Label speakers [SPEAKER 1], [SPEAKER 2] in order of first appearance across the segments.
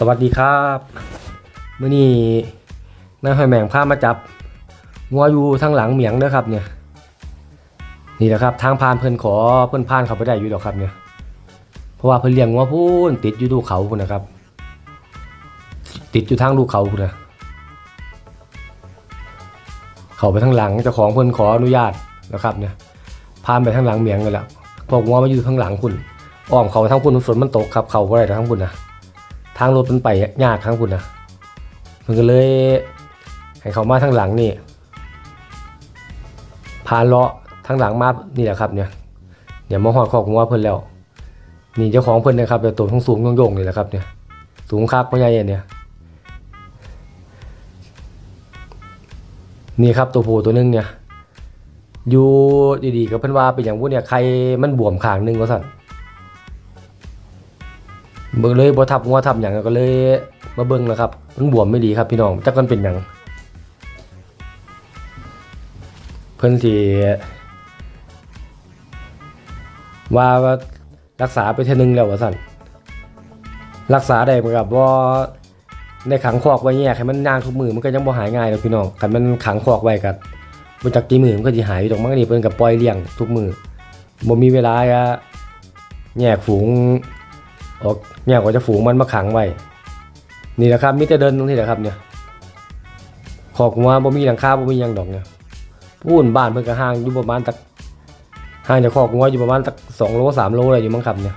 [SPEAKER 1] สวัสดีครับมื่อนี้นายหอยแมงพามาจับงัวอยู่ทางหลังเหมียงเด้อครับเนี่ย นี่แหละครับทางพานเพิ่นขอเพิ่นพานเขาไปได้อยู่ดอกครับเนี่ย เพราะว่าเพิ่นเลี้ยงงัวพูนติดอยู่ดูเขาพุ่นะครับ ติดอยู่ทางดูเขาพุ่นะเขาไปทางหลังเจ้าของเพิ่นขออนุญาตนะครับเนี่ยพานไปทางหลังเหมียงเลยละพวกงัวมาอยู่ทางหลังคุณอ้อมเขาทางคุณฝนมันตกครับเขาบ่ได้ทางคุณนะ ทางรถมันไปยากทางคุณนะมันก็เลยให้เขามาทางหลังนี่พานเลาะทางหลังมานี่แหละครับเนี่ยเดี๋ยวมาหอดขอกงัวเพิ่นแล้ว นี่เจ้าของเพิ่นนะครับแต่ตัวสูงสูงโยงๆนี่แหละครับเนี่ยสูงคักพ่อใหญ่เนี่ยนี่ครับตัวผู้ตัวหนึงเนี่ยอยู่ดีๆกับเพิ่นว่าเป็นอย่างพวกเนี่ยใครมันบวมขางหนึงว่าสั่น เบิ่งเลยบ่ทับงัวทับหยังก็เลยมาเบิ่งแล้วครับ มันบวมไม่ดีครับพี่น้องจักมันเป็นหยังเพิ่นสิว่าว่ารักษาไปเทื่อนึงแล้วว่าซั่นรักษาได้บ่ครับว่าในขังคอกไว้แยกให้มันย่างทุกมือมันก็ยังบ่หายง่ายเลยพี่น้องคันมันขังคอกไว้ก็บ่จักกี่มือมันก็สิหายอยู่ดอกมันก็นี่เพิ่นก็ปล่อยเลี้ยงทุกมือบ่มีเวลาจะแยกฝูง ออกเนี่ยกว่าจะฝูงมันมาขังไว้ นี่แหละครับมิจะเดินตรงนี้แหละครับเนี่ยขอกว่าบ่มีหลังคาบ่มียังดอกเนี่ยพูนบ้านเพิ่นก็ห่างอยู่ประมาณตักห่างจากขอกงัวอยู่ประมาณตักสองโลสามโลอะไรอยู่มั้งครับเนี่ย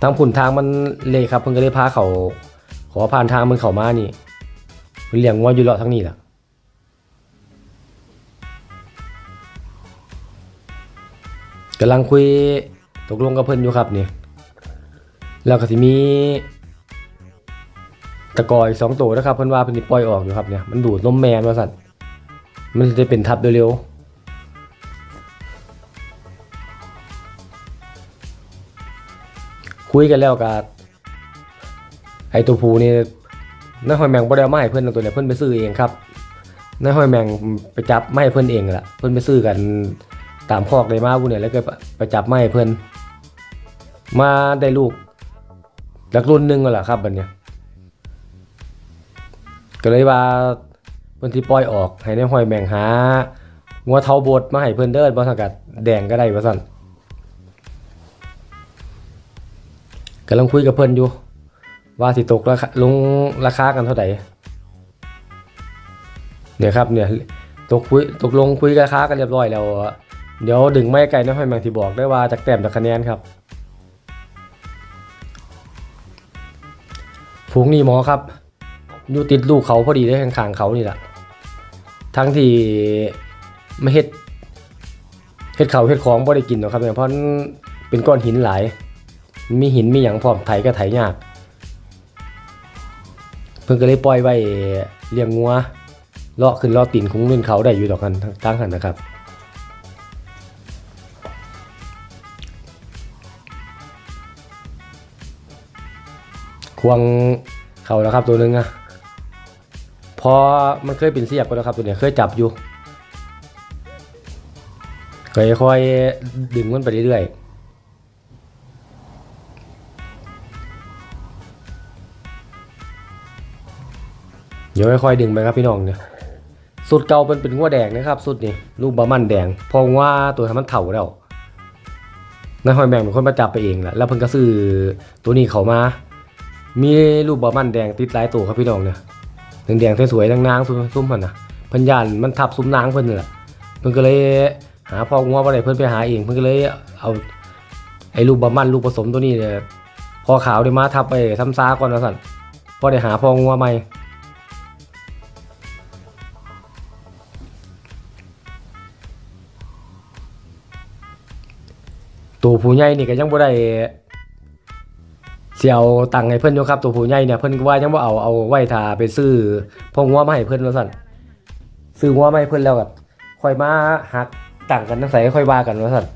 [SPEAKER 1] ทางผุนทางมันเละครับเพิ่นก็เลยพาเขาขอผ่านทางมันเข้ามานี่เพิ่นเลี้ยงงัวอยู่เลาะทั้งนี้แหละกำลังคุย ตกลงกับเพิ่นอยู่ครับนี่แล้วก็สิมีตะกอยสองตัวนะครับเพิ่นว่าเพิ่นสิปล่อยออกอยู่ครับเนี่ยมันดูดนมแมนว่าสั่นมันจะเป็นทับเร็วๆคุยกันแล้วกับไอตัวผูนี่นายหอยแมงบ่ได้เอามาให้เพิ่อาตัวเนี่ยเพิ่อนไปซื้อเองครับนายหอยแมงไปจับไม่เพิ่อนเองละเพิ่อนไปซื้อกันตามคอกได้มาผู้เนี่ยแล้วก็ไปจับไม้เพิ่อน มาได้ลูกจากรุ่นหนึ่งก็แหละครับบัดเนี้ยก็เลยว่าเพิ่นที่ปล่อยออกให้ในห้อยแมงหางัวเทาบดมาให้เพิ่นเด้อบ่สังกัดแดงก็ได้ว่าซั่นกำลังคุยกับเพิ่นอยู่ ว่าสิตกราคาลงราคากันเท่าไหร่เนี่ยครับเนี่ยตกคุยตกลงคุยราคากันเรียบร้อยแล้ว เดี๋ยวดึงไม่ไกลนะให้แมงที่บอกได้ว่าจากแต้มจากคะแนนครับ ฝูงนี่หมอครับ อยู่ติดลูกเขาพอดีได้ข้างๆเขานี่แหละทั้งที่ไม่เฮ็ดเฮ็ดเขาเฮ็ดของบ่ได้กินหรอกครับเนี่ยเพราะเป็นก้อนหินหลาย มีหินมีหยังพร้อมไถก็ไถยาก เพิ่นก็เลยปล่อยไว้เลี้ยงงัวเลาะขึ้นเลาะตีนของเล่นเขาได้อยู่ดอกกันทั้งหันนะครับ ควงเขาแล้วครับตัวนึงอะพอมันเคยเป็นเสียบไปแล้วครับตัวเนี้ยเคยจับอยู่ค่อยดึงมันไปเรื่อยเดี๋ยวค่อยๆดึงไปครับพี่น้องเนี่ยสุดเก่าเป็นเป็นงัวแดงนะครับ สุดนี่ลูกบะมันแดงเพอว่าตัวทำมันเถ่าแล้วนายหอยแมงเป็นคนมาจับไปเองแหละแล้วเพิ่นก็ซื้อตัวนี้เขามา มีรูปบอมันแดงติดหลายตัวครับพี่น้องเนี่ยแดงๆสวยๆนางๆซุ้มๆมันนะเพิ่นยานมันทับซุ้มนางเพิ่นนี่แหละเพิ่นก็เลยหาพ่องัวบ่ได้เพิ่นไปหาเองเพิ่นก็เลยเอาไอ้ลูกบอมันลูกผสมตัวนี้เนี่ยพอขาวได้มาทับไปทำซ้าก่อนว่าซั่นพอได้หาพ่องัวใหม่ตัวผู้ใหญ่นี่ก็ยังบ่ได้ สียเอาตังค์ให้เพิ่อนอยู่ครับตัวผู้ใหญ่เนี่ยเพิ่อนก็ว่ายังบ่เอาเอาไว้ถ้าไปซื้อพวกงัวมาให้เพิ่อนว่าซั่นซื้องัวมาให้เพิ่อนแล้วก็ค่อยมาหักตังกันจังไสค่อยว่ากันว่าซั่น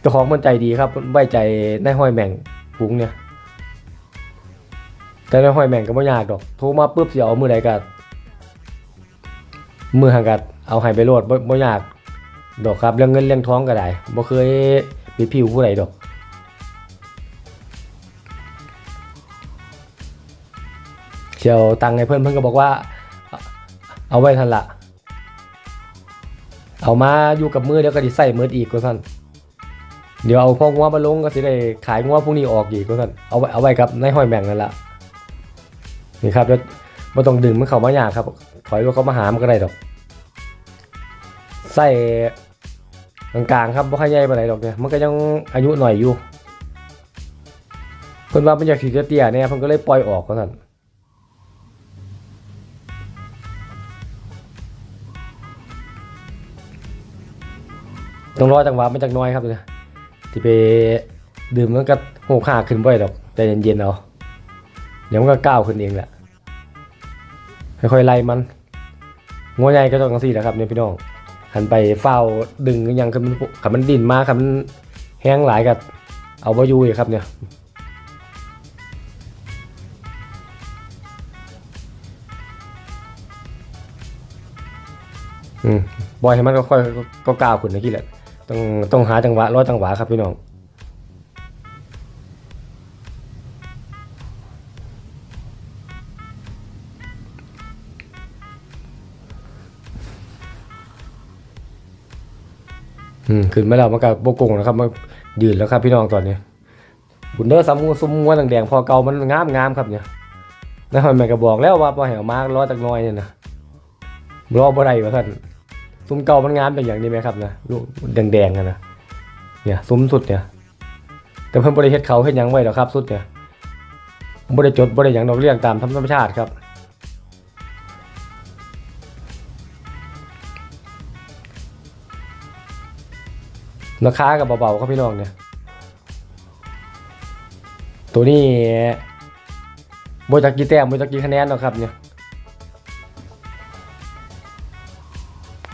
[SPEAKER 1] เจ้าของมันใจดีครับไว้ใจนายห้อยแม่งฝูงเนี่ยแต่นห้อยแม่งก็บ่ยากดอกโทรมาปุ๊บเสิเอามื้อใดก็มื้อหังกัดเอาให้ไปโลดบ่บ่ยากดอกครับเรื่องเงินเรื่องท้องก็ได้บ่เคยปิดผิวผู้ใดดอก เชียวตังค์ให้เพื่อนเพื่อนก็บอกว่า เอาไว้ทันละเอามาอยู่กับมือเดี๋ยวก็ดิใส่มืออีกก็สั่นเดี๋ยวเอาพวกงัวมาลงก็สิได้ขายงัวพวกนี้ออกอีกก็สั่นเอาไว้เอาไว้กับในห้อยแบ่งนั่นละนี่ครับแล้วไม่ต้องดึงมันเข้ามายากครับ ถอยรถเขามาหามันก็ได้ดอกใส่กลางๆครับบ่ค่อยใหญ่ปานใดดอกเนี่ยมันก็ยังอายุหน่อยอยู่เพิ่นว่ามันอยากสิเตี้ยเนี่ยเพิ่นก็เลยปล่อยออกก็สั่น ต้องรอจังหวะมันจักน้อยครับเนี่ยที่ไปดื่มมันก็โหกหาขึ้นบ่อยดอกใจเย็นๆเอาเดี๋ยวมันก็ก้าวขึ้นเองแหละค่อยๆไล่มันงัวใหญ่ก็ต้องจังซี่แหละครับเนี่ยพี่น้องหันไปเฝ้าดึงยังคันมันคันมันดิ่นมาคันมันแห้งหลายกับเอาบ่อยู่อีกครับเนี่ยอืมบอยให้มันก็ค่อยๆก็ก้าวขึ้นนะกี้แหละ ต้องต้องหาจังหวะรอจังหวะครับพี่น้องอืมขึ้นมาแล้วมันก็บกงนะครับมันยืนแล้วครับพี่น้องตอนนี้บุนเดอร์ซัมซุมม้วนแดงๆพอเก่ามันงามงามครับเนี่ยนะมันแม่ก็บอกแล้วว่าพอแหวมากรอจักน้อยเนี่ยนะรอบ่ได้ว่าท่าน ซุ้มเก่ามันงามเป็นอย่างนี้ไหมครับนะลูกแดงๆกันนะเนี่ยซุ้มสุดเนี่ย แต่เพิ่นบ่ได้เฮ็ดเขาเฮ็ดยังไว้ดอครับ สุดเนี่ยบ่ได้จดบ่ได้หยังดอกเลี้ยงตามธรรมชาติครับราคากับเบาๆครับพี่น้องเนี่ย ตัวนี้โบจักกี่แต้มโบจักกี่คะแนนหรอครับเนี่ย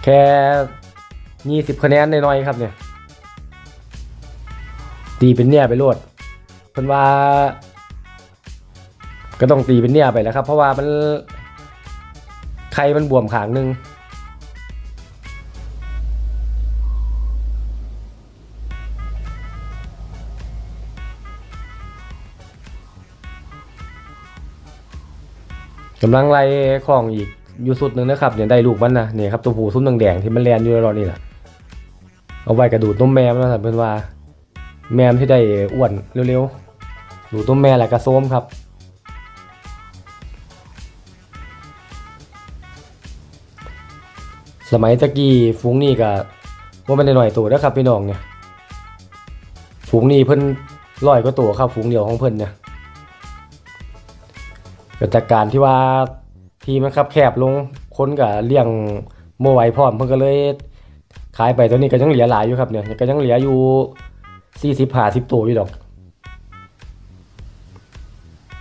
[SPEAKER 1] แค่ยี่สิบคะแนนน้อยๆครับเนี่ยตีเป็นเนี่ยไปโลดเพิ่นว่า ก็ต้องตีเป็นเนี่ยไปแล้วครับ เพราะว่ามันใครมันบวมขางหนึงกำลังไล่ของอีก อยู่สุดหนึ่งนะครับเนี่ยได้ลูกมันนะเนี่ยครับตัวผู้ซุ้มแดงๆที่มันแลนอยู่รอนี่แหละเอาไว้กระดูดต้มแม่มันนะครับเพื่อนว่า แม่มที่ได้อ้วนเร็วๆดูต้มแม่แหละกระโซมครับสมัยตะกี้ฝูงนี่ก็ว่ามันได้หน่อยตัวนะครับพี่น้องเนี่ยฝูงนี่เพิ่นร้อยก็ตัวครับฝูงเดียวของเพิ่นเนี่ยเกิดจากการที่ว่า ทีมันครับแคบลงคนกับเลี้ยงโมไหวพร้อมเพิ่นก็เลยขายไปตัวนี้ก็ยังเหลือหลายอยู่ครับเนี่ยก็ยังเหลืออยู่สี่สิบห้าสิบตัวอยู่ดอก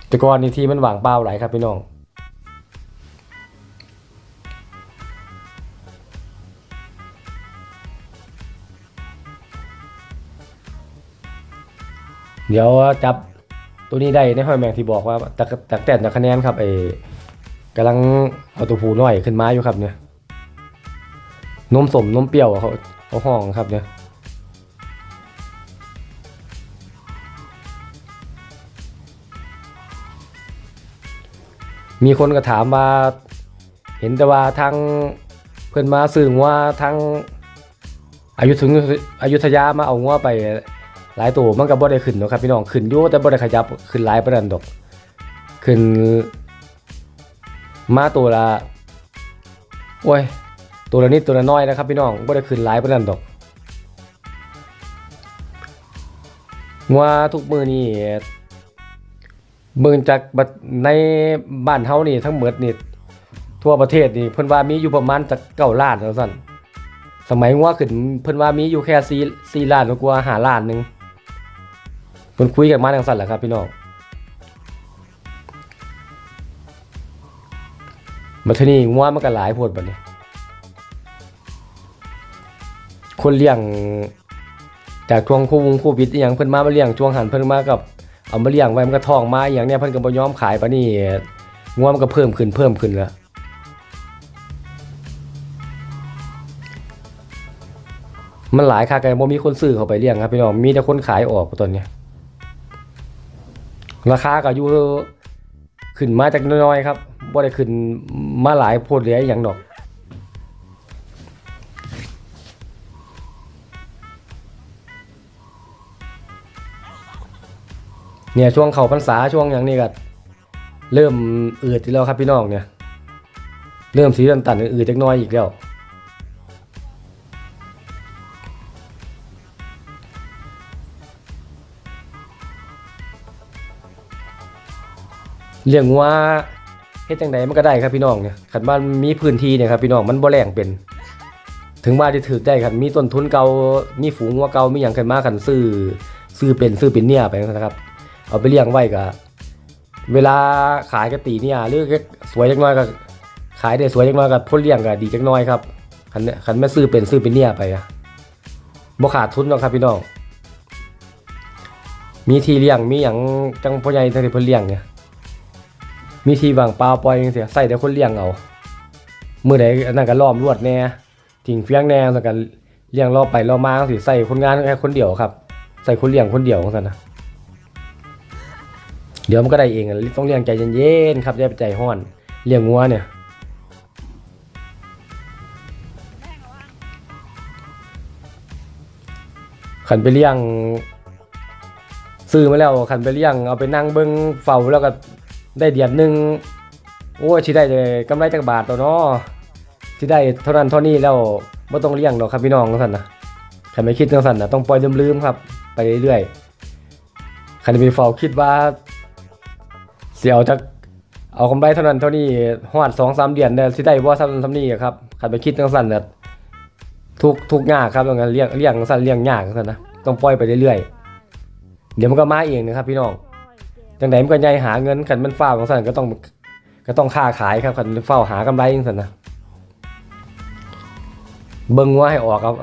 [SPEAKER 1] แต่ก่อนนี่ทีมันว่างเปล่าหลายครับพี่น้องเดี๋ยวจับตัวนี้ได้ในห้อยแมงที่บอกว่าตักตักแต่นะคะแนนครับไอ กำลังเอาตัวผูน้อยขึ้นมาอยู่ครับเนี่ยนมสมนมเปรี้ยวเขาเขาห้องครับเนี่ยมีคนก็ถามว่า เห็นแต่ว่าทางเพื่อนมาสื่อว่าทางอายุถึงอายุธยามาเอางัวไปหลายตัวมันก็บ่ได้ขึ้นนะครับพี่น้องขึ้นอยู่แต่บ่ได้ขยับขึ้นหลายปานนั้นดอก ขึ้น มาตัวละโอ้ย ตัวละนิดตัวละน้อยนะครับพี่น้องบ่ได้ขึ้นหลายปานนั้นดอกว่าทุกมือนี่เบิ่งจากในบ้านเฮานี่ทั้งหมดนี่ทั่วประเทศนี่เพิ่นว่ามีอยู่ประมาณจัก9ล้านแล้วซั่นสมัยงัวขึ้นเพิ่นว่ามีอยู่แค่4 4ล้านกว่า5ล้านหนึ่งเพิ่นคุยกันมาจังซั่นแหละครับพี่น้อง บัดทีนี้งัวมันก็หลายโพดบัดนี้ คนเลี้ยงจากช่วงโควงโควิดอหยังเพิ่นมามาเลี้ยงช่วงหันเพิ่นมากับเอามาเลี้ยงไว้มันก็ท้องมาอหย่างเนี้ยเพิ่นก็บ่ยอมขายปานนี้งัวมันก็เพิ่มขึ้นเพิ่มขึ้นแล้วมันหลายค่าไก่บ่มีคนซื้อเข้าไปเลี้ยงครับพี่น้องมีแต่คนขายออกตอนเนี้ยราคาก็อยู่ขึ้นมาจากน้อยๆครับ บ่ได้ขึ้นมาหลายโพดเหลืออย่างดอกเนี่ยช่วงเขาพรรษาช่วงอย่างนี้ก็เริ่มอืดอีกแล้วครับพี่น้องเนี่ย เริ่มสีตันอืดจักน้อยอีกแล้วเลี้ยงวัว เฮ็ดจังไดมันก็ได้ครับพี่น้องเนี่ยคันบ้านมีพื้นที่เนี่ยครับพี่น้องมันบ่แรงเป็น ถึงว่าจะถือได้ครับมีต้นทุนเก่ามีฝูงวัวเก่ามีหยังขึ้นมาคันซื้อซื้อเป็นซื้อเป็นเนี่ยไปนะครับเอาไปเลี้ยงไว้ก็เวลาขายก็ตีเนี่ยหรือสวยจักหน้อยก็ขายได้สวยจักหน้อยก็พ้นเลี้ยงก็ดีจักหน้อยครับคันเนี่ยคันแม่ซื้อเป็นซื้อเป็นเนี่ยไปอะบ่ขาดทุนหรอกครับพี่น้องมีที่เลี้ยงมีหยังจังพ่อใหญ่ทั้งที่เพิ่นเลี้ยงเนี่ย มีทีวางเปล่าปล่อยจังซี่ใส่แต่คนเลี้ยงเอามื้อใดอันนั้นก็ล้อมรวดแน่ทิ้งเฟียงแน่แล้วก็เลี้ยงรอบไปรอบมาจังซี่ใส่คนงานแค่คนเดียวครับ ใส่คนเลี้ยงคนเดียวจังซั่นนะเดี๋ยวมันก็ได้เองอะต้องเลี้ยงใจเย็นๆครับอย่าไปใจร้อนเลี้ยงงัวเนี่ยขันไปเลี้ยงซื้อมาแล้วขันไปเลี้ยงเอาไปนั่งเบิ้งเฝ้าแล้วก็ ได้เดือนหนึ่งโอ้ยสิได้เลยกำไรจากบาทตัวเนาะสิได้เท่านั้นเท่านี้แล้วไม่ต้องเลี้ยงหรอกครับพี่น้องจังซั่นนะขันไม่คิดจังซั่นนะต้องปล่อยลืมๆครับ ไปเรื่อยๆขันไปเฝ้าคิดว่าเสียวจากเอากำไรเท่านั้นเท่านี้ฮอดสองสามเดือนเนี่ยสิได้บ่ซ้ำซ้ำนี้อะครับขันไปคิดจังซั่นน่ะทุกทุกยากครับต้องการเลี้ยงเลี้ยงจังซั่นเลี้ยงยากจังซั่นนะต้องปล่อยไปเรื่อยๆเดี๋ยวมันก็มาเองนะครับพี่น้อง จังไดมันก็ใหญ่หาเงินขันมันเฝ้าของสันก็ต้องก็ต้องค้าขายครับขันเฝ้าหากำไรจังสันนะเบิ่งว่าให้ออกครับ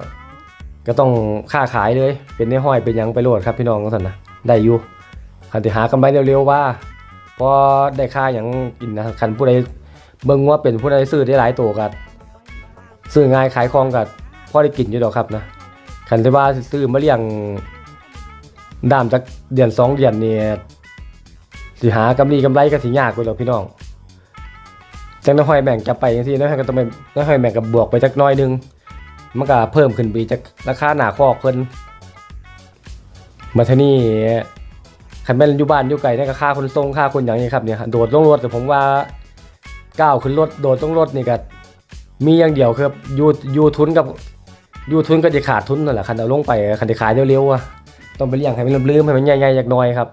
[SPEAKER 1] ก็ต้องค้าขายเลย เป็นในห้อยเป็นยังไปโหลดครับพี่น้องของสันนะได้อยู่ขันที่หากำไรเร็วๆว่าพอได้ค่าอย่างกินนะขันผู้ใดเบิ่งว่าเป็นผู้ใดซื้อได้หลายตัวกัดซื้อง่ายขายคล่องกัดพอได้กินอยู่ดอกครับนะขันที่ว่าซื้อมาเลี้ยงดามจากเดือนสองเดือนเนี่ย สิหากำไรกำไรก็สิยากกว่าเราพี่น้องจังน้อยหอยแบ่งจะไปจังซี่น้อยหอยก็ต้องไปน้อยหอยแบ่งกับบวกไปจักน้อยหนึงมันก็เพิ่มขึ้นไปจากราคาหนาคอกเพิ่นมาเทนี้คันแม่นอยู่บ้านอยู่ไกลนี่ก็ค่าคนส่งค่าคนอย่างนี้ครับเนี่ยโดดลงรถแต่ผมว่าก้าวขึ้นรถโดดลงรถนี่ก็มีอย่างเดียวครับอยู่อยู่ทุนกับอยู่ทุนก็จะขาดทุนนั่นแหละคันเอาลงไปคันจะขายเร็วๆอะต้องไปเลี้ยงให้มันลืมให้มันใหญ่ๆจากน้อยครับ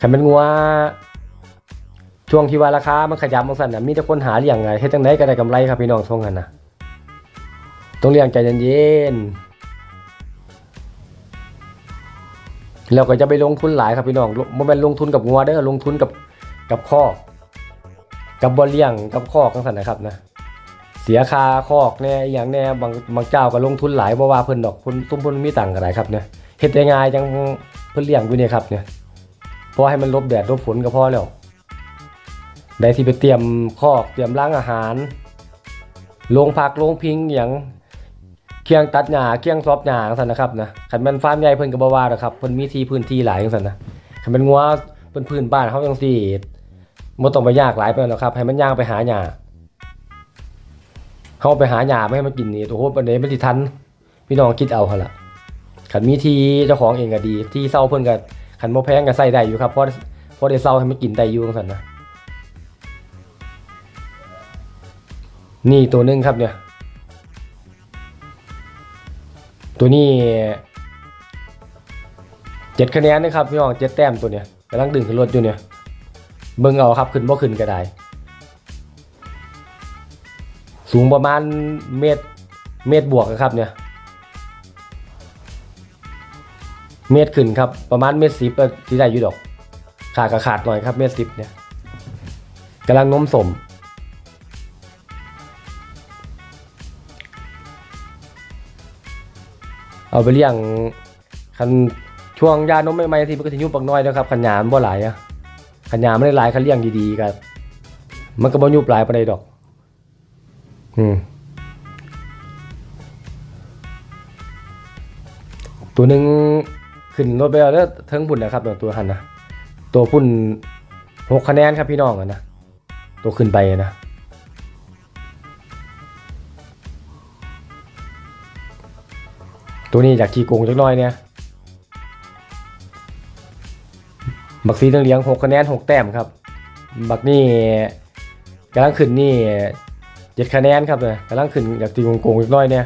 [SPEAKER 1] ขันเป็นงัวช่วงที่ว่าราคา มันขยับมันสั่นน่ะมีแต่คนหาเลี้ยงไงเฮ็ดจังไดก็ได้กำไรครับพี่น้องช่วงนั้นนะต้องเลี้ยงใจเย็นๆแล้วก็จะไปลงทุนหลายครับพี่น้องบ่แม่นลงทุนกับงัวเด้อลงทุนกับกับคอกกับบ่เลี้ยงกับคอกจังซั่นนะครับนะเสียค่าคอกแน่อหย่างแน่บางบางเจ้าก็ลงทุนหลายบ่ว่าเพิ่นดอกเพิ่นตุ้มเพิ่นมีตังค์ก็ได้ครับเนี่ยเฮ็ดได้ง่ายจังเพิ่นเลี้ยงอยู่เนี่ยครับเนี่ย พอให้มันลบแดดลบฝนก็พอแล้วได้ที่ไปเตรียมคอกเตรียมล้างอาหารโรงพักโรงพิงอย่างเคียงตัดหญ้าเคียงซอบหญ้าจังซั่นนะครับนะคันม่นฟาร์มใหญ่เพิ่นก็บ่ว่าดอกครับเพิ่นมีที่พื้นที่หลายจังซั่นนะคันม่นงัวเพิ่นพื้นบ้านเฮาจังซี่บ่ต้องไปยากหลายไปานนั้นหรอกครับ ให้มันย่างไปหาหญ้าเฮาไปหาหญ้ามาให้มันกินนี่โอ้โหปานนี้มันสิทันพี่น้องคิดเอาหั่นล่ะคันมีที่เจ้าของเองก็ดี ที่เซาเพิ่นก็ ขันโมแพงก็ใส่ได้อยู่ครับเพราะเพราะได้เศร้าให้มันกินได้อยู่จังซั่นนะนี่ตัวหนึงครับเนี่ย ตัวนี้เจ็ดคะแนนนะครับพี่น้องเจ็ดแต้มตัวเนี้ยกำลังดึงขึ้นรถอยู่เนี่ยเบิ่งเอาครับขึ้นบ่ขึ้นก็ได้ สูงประมาณเมตรเมตรบวกอะครับเนี่ย เมตรขึ้นครับ ประมาณเมตรสิบที่ได้อยู่ดอก ขาดก็ขาดหน่อยครับ เมตรสิบเนี่ยกำลังนมสม เอาไปเลี้ยงคันช่วงยานมใหม่ๆที่มันก็จะยุ่งปักน้อยนะครับขันยามบ่หลายอะขันยามไม่ได้หลายคันเลี้ยงดีๆกันมันก็บ่ยุบหลายปานใดดอก อืมตัวหนึ่ง ขึ้นรถไปแล้วเด้อเทิงพุ่นนะครับตัวหันนะตัวพุ่นหกคะแนนครับพี่น้องนะตัวขึ้นไปนะตัวนี้จากขี้โกงจักน้อยเนี่ยบักซีต้องเลี้ยงหกคะแนนหกแต้มครับ บักนี่กำลังขึ้นนี่เจ็ดคะแนนครับเลยกำลังขึ้นจากตีโกงๆจักน้อยเนี่ย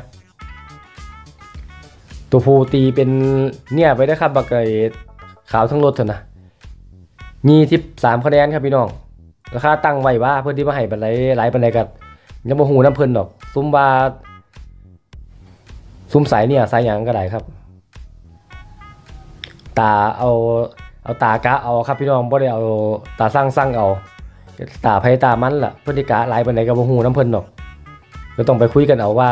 [SPEAKER 1] ตัวผู้ตีเป็นเนี่ยไปได้ครับบักไก่ขาวทั้งรถเถอะนะมีทิปสามคะแนนครับพี่น้อง ราคาตั้งไว้ว่าเพื่อนที่มาให้บันไดหลายบันไดกับยังบ่หูน้ำเพิ่นดอก ซุ้มบาซุ้มสายเนี่ยสายหยังก็ได้ครับ ตาเอาเอาตากะเอาครับพี่น้องบ่ได้เอาตาสร้างสร้างเอา ตาไผตามันล่ะ เพิ่อนสิกะหลายบันไดก็บ่ฮู้น้ำเพิ่นดอกก็ต้องไปคุยกันเอาว่า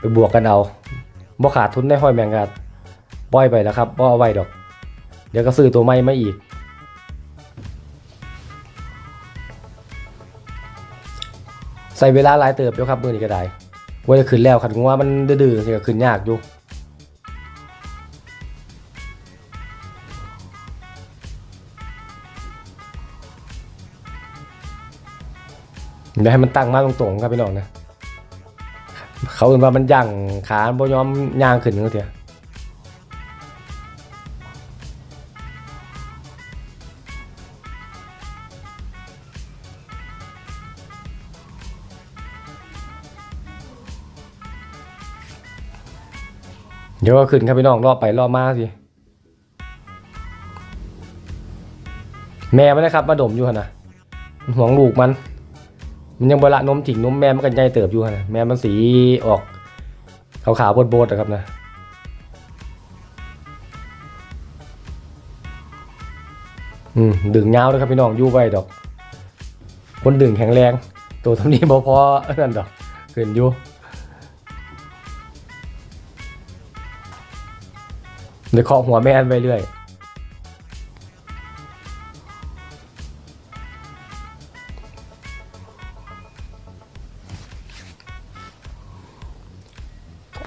[SPEAKER 1] ไปบวกกันเอา บ่ขาดทุนได้ห้อยแมงกัดปล่อยไปแล้วครับบ่เอาไว้ดอก เดี๋ยวก็ซื้อตัวใหม่มาอีก ใส่เวลาหลายเติบอยู่ครับมือนี้ก็ได้ว่าจะขึ้นแล้วขันงัวมันดื้อๆสิก็ขึ้นยากอยู่เดี๋ยวให้มันตั้งมาตรงๆครับพี่น้องนะ เขาเอื่นว่ามันย่างขาบ่ยอมย่างขึ้นเขาเถอะเดี๋ยวก็ขึ้นครับพี่น้องรอบไปรอบมาสิ แม่มันนะครับ มาดมอยู่นะมันห่วงลูกมัน มันยังบละนมจิงนมแม่มันกันใหญ่เติบอยู่นะแม่มันสีออกขาวๆโบดๆนะครับนะอืมดึงยาเลยครับพี่น้องอยู่ไว้ดอก คนดึงแข็งแรง ตัวท่านี้บ่พอนั่นดอกขึ้นอยู่เดี๋ยวเคาะหัวแม่นไปเรื่อย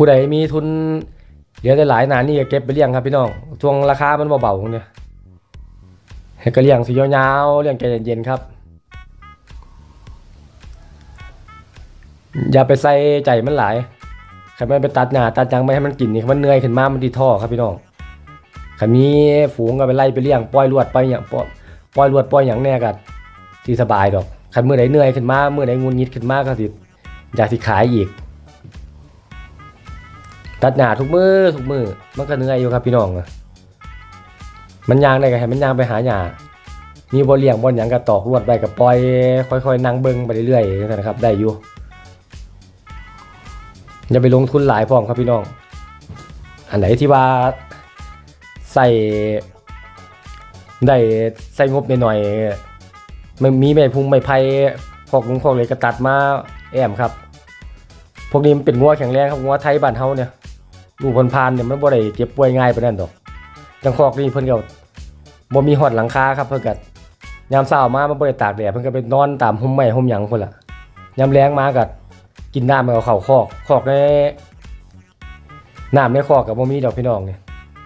[SPEAKER 1] ผู้ใดมีทุนเหลือได้หลายหนานี่ก็เก็บไปเลี้ยงครับพี่น้องช่วงราคามันเบาๆเนี่ยให้ก็เลี้ยงสียาวๆเลี้ยงใจเย็นๆครับ อย่าไปใส่ใจมันหลายใครไม่ไปตัดหนาตัดจังไม่ให้มันกินนี่มันเหนื่อยขึ้นมามันดีท่อครับพี่น้องขันมีฝูงก็ไปไล่ไปเลี้ยงปล่อยลวดไปอย่างปล่อยปล่อยลวดปล่อยอย่างแน่กันที่สบายดอกขันมือไหนเหนื่อยขึ้นมามือไหนงุนงิดขึ้นมาก็สิอยากสิขายอีก ตัดหนาทุกมือทุกมือมันก็เหนื่อยอยู่ครับพี่น้องมันยางได้ก็ให้มันยางไปหาหญ้ามีบ่เลี้ยงบ่หยังก็ตอกลวดไปก็ปล่อย ค่อยๆนั่งเบิ่งไปเรื่อยๆนะครับ ได้อยู่อย่าไปลงทุนหลายพร้อมครับพี่น้อง อันไหนที่ว่าใส่ได้ใส่งบหน่อยๆมันมีไม้พุงไม้ไผ่พอกลุงพอกเลยก็ตัดมาแอมครับ พวกนี้มันเป็นงัวแข็งแรงครับงัวไทยบ้านเฮาเนี่ย ดูพนพานเนี่ยมันบ่ได้เจ็บป่วยง่ายปนนั้นดอกจังคอกนี่เพิ่นก็บ่มีฮอดหลังคาครับเพิ่นก็ยามเช้ามามันบ่ได้ตากแดดเพิ่นก็ไปนอนตามห่มไม้ห่มหยังพุ่นล่ะยามแรงมาก็กินน้ำเอาเข้าคอกคอกในน้ำในคอกก็บ่มีดอกพี่น้องนี่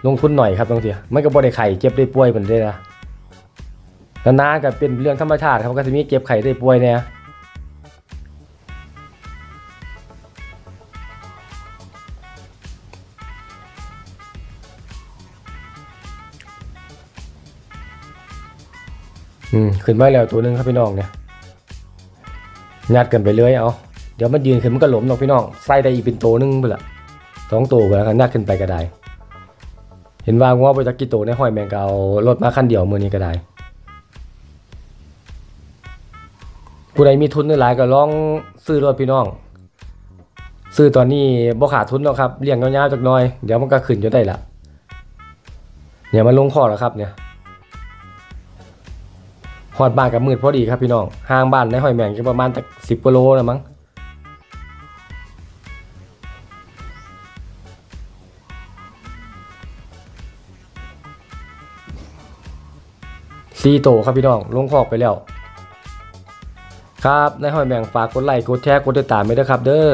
[SPEAKER 1] ลงทุนหน่อยครับบางทีมันก็บ่ได้ไข่เจ็บได้ป่วยเพิ่นเด้ล่ะนานๆก็เป็นเรื่องธรรมชาติครับก็สิมีเจ็บไข้ได้ป่วยแน่ อืมขึ้นมาแล้วตัวหนึงครับพี่น้องเนี่ยยัดกันไปเลยเอาเดี๋ยวมันยืนขึ้นมันก็หลมดอกพี่น้องใส่ได้อีกเป็นตัวหนึงไปละสองตัวไปแล้วกันยัดขึ้นไปก็ได้ เห็นว่างัวไปจักกี่ตัวในห้อยแมงก็เอารถมาคันเดียวมือนี้ก็ได้ผู้ใดมีทุนหลายก็ลองซื้อรถพี่น้อง ซื้อตอนนี้บ่ขาดทุนหรอกครับเลี้ยงยาวๆจักน่อย เดี๋ยวมันก็ขึ้นจะได้ละเนี่ยมันลงคอแล้วครับเนี่ย ฮอดบ้านกับมืดพอดีครับพี่น้องห่างบ้านในหอยแมงก็ประมาณตักสิบกิโลนะมั้งซีโตครับพี่น้องลงคอกไปแล้ว ครับในหอยแมงฝากกดไลค์กดแชร์กดติดตามไปด้วยครับ เด้อ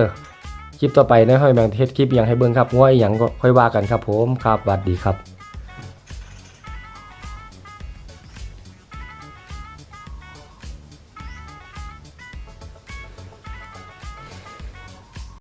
[SPEAKER 1] คลิปต่อไปในหอยแมงเทสคลิปอย่างให้เบิ่งครับง่อยอย่างก็ค่อยว่ากันครับผมครับสวัสดีครับ